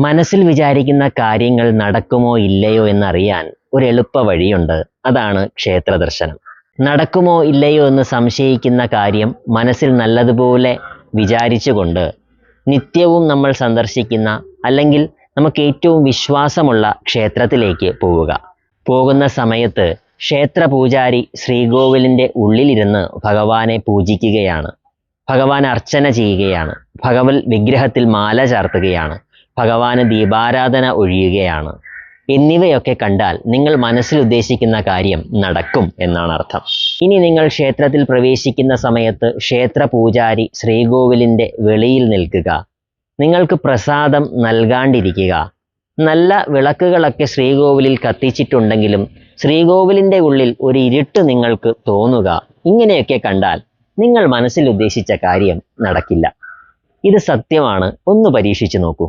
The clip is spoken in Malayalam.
മനസ്സിൽ വിചാരിക്കുന്ന കാര്യങ്ങൾ നടക്കുമോ ഇല്ലയോ എന്നറിയാൻ ഒരു എളുപ്പ വഴിയുണ്ട്. അതാണ് ക്ഷേത്ര ദർശനം. നടക്കുമോ ഇല്ലയോ എന്ന് സംശയിക്കുന്ന കാര്യം മനസ്സിൽ നല്ലതുപോലെ വിചാരിച്ചുകൊണ്ട് നിത്യവും നമ്മൾ സന്ദർശിക്കുന്ന അല്ലെങ്കിൽ നമുക്ക് ഏറ്റവും വിശ്വാസമുള്ള ക്ഷേത്രത്തിലേക്ക് പോവുക. പോകുന്ന സമയത്ത് ക്ഷേത്ര പൂജാരി ശ്രീകോവിലിന്റെ ഉള്ളിലിരുന്ന് ഭഗവാനെ പൂജിക്കുകയാണ്. ഭഗവാൻ അർച്ചന ചെയ്യുകയാണ്. ഭഗവത് വിഗ്രഹത്തിൽ മാല ചാർത്തുകയാണ്. ഭഗവാന് ദീപാരാധന ഒഴിയുകയാണ്. എന്നിവയൊക്കെ കണ്ടാൽ നിങ്ങൾ മനസ്സിൽ ഉദ്ദേശിക്കുന്ന കാര്യം നടക്കും എന്നാണ് അർത്ഥം. ഇനി നിങ്ങൾ ക്ഷേത്രത്തിൽ പ്രവേശിക്കുന്ന സമയത്ത് ക്ഷേത്ര പൂജാരി ശ്രീകോവിലിന്റെ വെളിയിൽ നിൽക്കുക. നിങ്ങൾക്ക് പ്രസാദം നൽകാണ്ടിരിക്കുക. നല്ല വിളക്കുകളൊക്കെ ശ്രീകോവിലിൽ കത്തിച്ചിട്ടുണ്ടെങ്കിലും ശ്രീകോവിലിന്റെ ഉള്ളിൽ ഒരു ഇരുട്ട് നിങ്ങൾക്ക് തോന്നുക. ഇങ്ങനെയൊക്കെ കണ്ടാൽ നിങ്ങൾ മനസ്സിൽ ഉദ്ദേശിച്ച കാര്യം നടക്കില്ല. ഇത് സത്യമാണ്. ഒന്ന് പരീക്ഷിച്ചു നോക്കൂ.